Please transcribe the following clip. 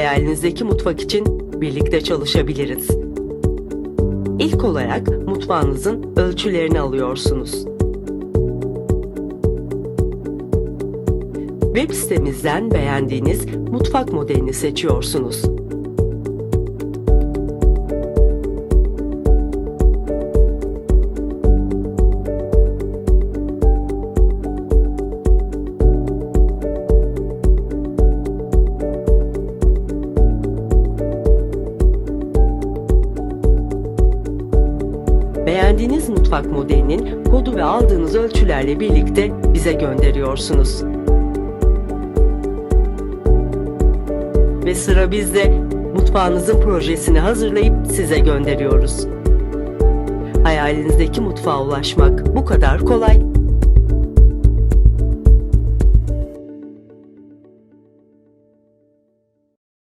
Hayalinizdeki mutfak için birlikte çalışabiliriz. İlk olarak mutfağınızın ölçülerini alıyorsunuz. Web sitemizden beğendiğiniz mutfak modelini seçiyorsunuz. Beğendiğiniz mutfak modelinin kodu ve aldığınız ölçülerle birlikte bize gönderiyorsunuz. Ve sıra bizde mutfağınızın projesini hazırlayıp size gönderiyoruz. Hayalinizdeki mutfağa ulaşmak bu kadar kolay.